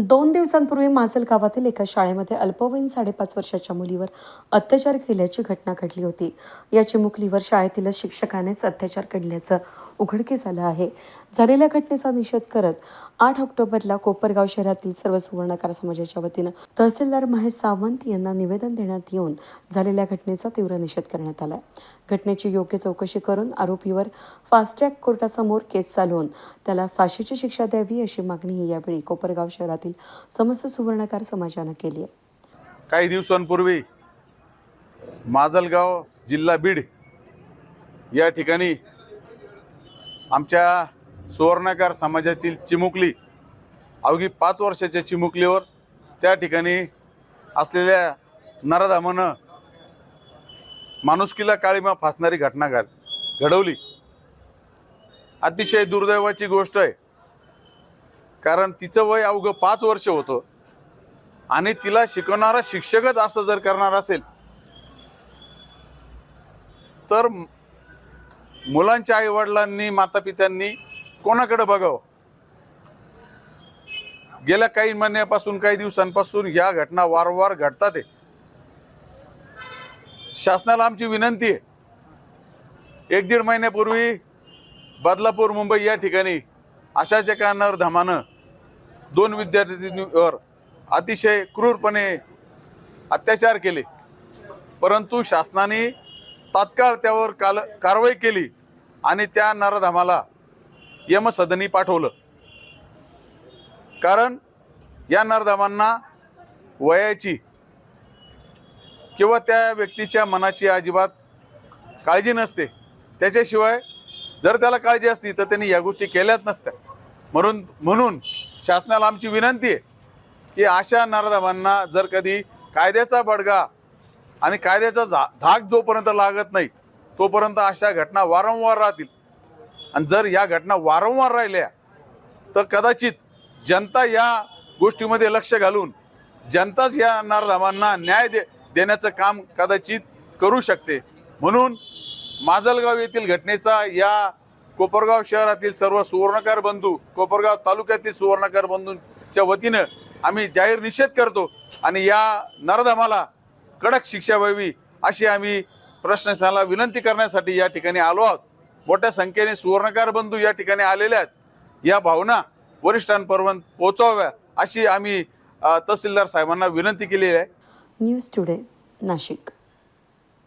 दोन दिवसांपूर्वी माजल गावातील एका शाळेमध्ये अल्पवयीन साडेपाच वर्षाच्या मुलीवर अत्याचार केल्याची घटना घडली होती. या चिमुकलीवर शाळेतीलच शिक्षकानेच अत्याचार केल्याचं उघडकीस आलं आहे. झालेल्या घटनेचा निषेध करत आठ ऑक्टोबरला कोपरगाव शहरातील सर्व सुवर्णकार समाजाच्या वतीनं तहसीलदार महेश सावंत यांना निवेदन देण्यात येऊन झालेल्या घटनेचा तीव्र निषेध करण्यात आला घटनेची योग्य चौकशी करून आरोपीवर फास्ट ट्रॅक कोर्टासमोर केस चालवून त्याला फाशीची शिक्षा द्यावी अशी मागणी यावेळी कोपरगाव शहरातील समस्त सुवर्णकार समाजानं केली आहे. काही दिवसांपूर्वी माजलगाव जिल्हा बीड या ठिकाणी आमच्या सुवर्णकार समाजातील चिमुकली अवघी पाच वर्षाच्या चिमुकलीवर त्या ठिकाणी असलेल्या नरधामानं माणुसकीला काळीमा फासणारी घटना घड घडवली. अतिशय दुर्दैवाची गोष्ट आहे. कारण तिचं वय अवघं पाच वर्ष होतं. आणि तिला शिकवणारा शिक्षकच असं जर करणार असेल तर मुलांच्या आई वडिलांनी माता पित्यांनी कोणाकडे बघावं? गेल्या काही महिन्यापासून काही दिवसांपासून या घटना वारंवार घडतात आहे शासनाला आमची विनंती आहे. एक दीड महिन्यापूर्वी बदलापूर मुंबई या ठिकाणी अशाच एका नरधमानं दोन विद्यार्थिनीवर अतिशय क्रूरपणे अत्याचार केले. परंतु शासनाने तात्काळ त्यावर काल कारवाई केली आणि त्या नरधामाला यमसदनी पाठवलं. कारण या नरधामांना वयाची किंवा त्या व्यक्तीच्या मनाची अजिबात काळजी नसते. त्याच्याशिवाय जर त्याला काळजी असती तर त्यांनी या गोष्टी केल्याच नसत्या. म्हणून म्हणून शासनाला आमची विनंती आहे की अशा नरधमांना जर कधी कायद्याचा बडगा आणि कायद्याचा झा धाक जोपर्यंत लागत नाही तोपर्यंत अशा घटना वारंवार राहतील. आणि जर या घटना वारंवार राहिल्या तर कदाचित जनता या गोष्टीमध्ये लक्ष घालून जनताच या नारधामांना न्याय दे देण्याचं काम कदाचित करू शकते. म्हणून माजलगाव येथील घटनेचा या कोपरगाव शहरातील सर्व सुवर्णकार बंधू कोपरगाव तालुक्यातील सुवर्णकार बंधूंच्या वतीनं आम्ही जाहीर निषेध करतो आणि या नरधमाला कडक शिक्षा व्हावी अशी आम्ही प्रशासनाला विनंती करण्यासाठी या ठिकाणी आलो आहोत. मोठ्या संख्येने सुवर्णकार बंधू या ठिकाणी आलेले आहेत. या भावना वरिष्ठांपर्यंत पोहोचवाव्या अशी आम्ही तहसीलदार साहेबांना विनंती केलेली आहे. News today Nashik.